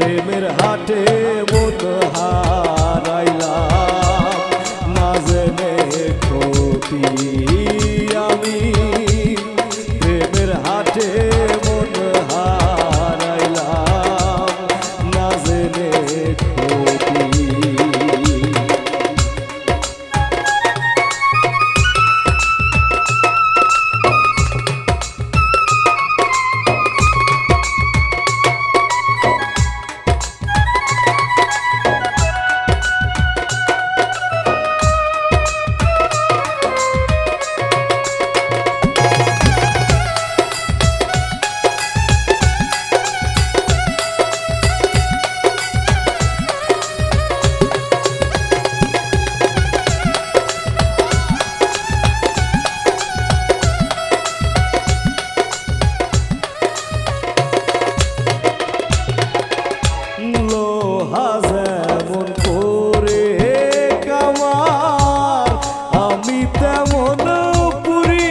প্রেমের হাটে মন হারাইলাম যেমন করে কামার আমি তেমন পুরি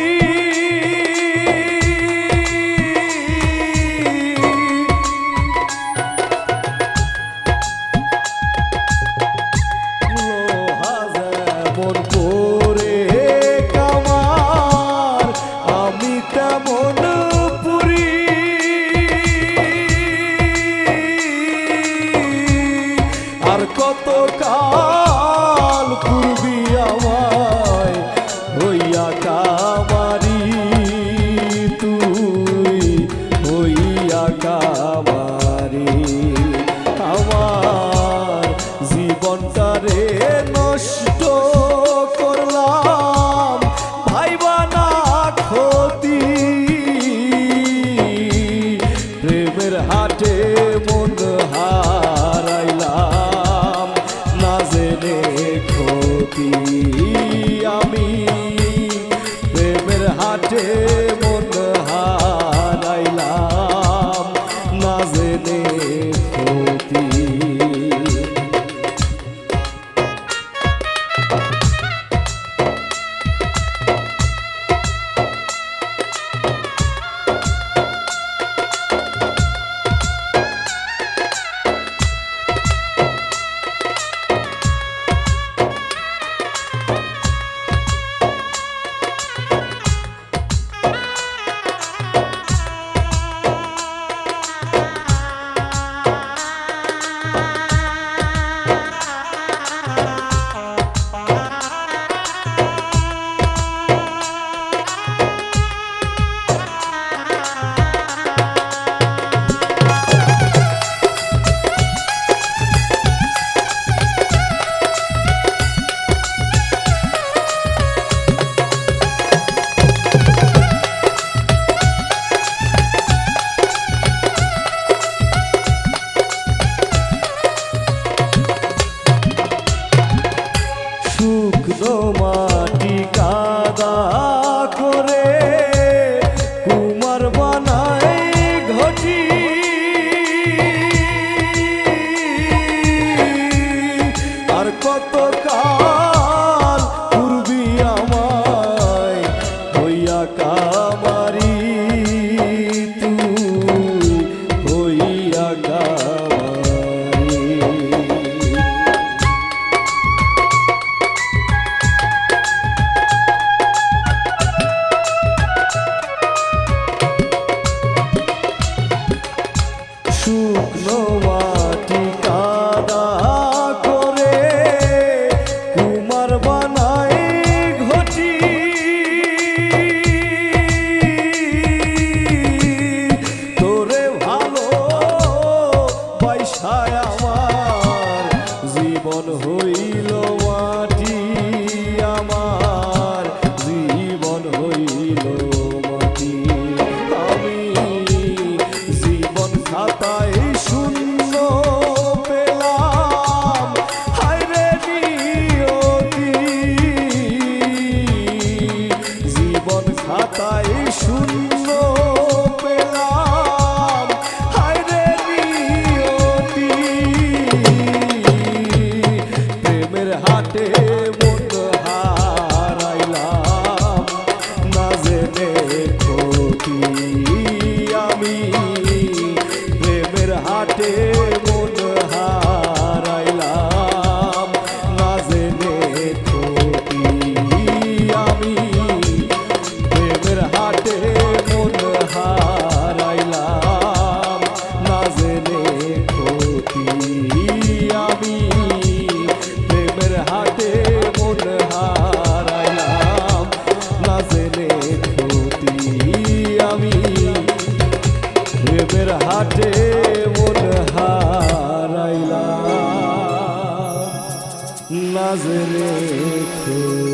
লোহা যেমন করে কামার আমি তেমন का পয়সায় আমার, জীবন হইল মাটি আমার, জীবন হইল মাটি। আমি জীবন খাতায় শূন্য পেলাম হাইরে জীবন খাতায় শূন্য প্রেমের হাটে মন হারাইলা নাজরে ক্ষতি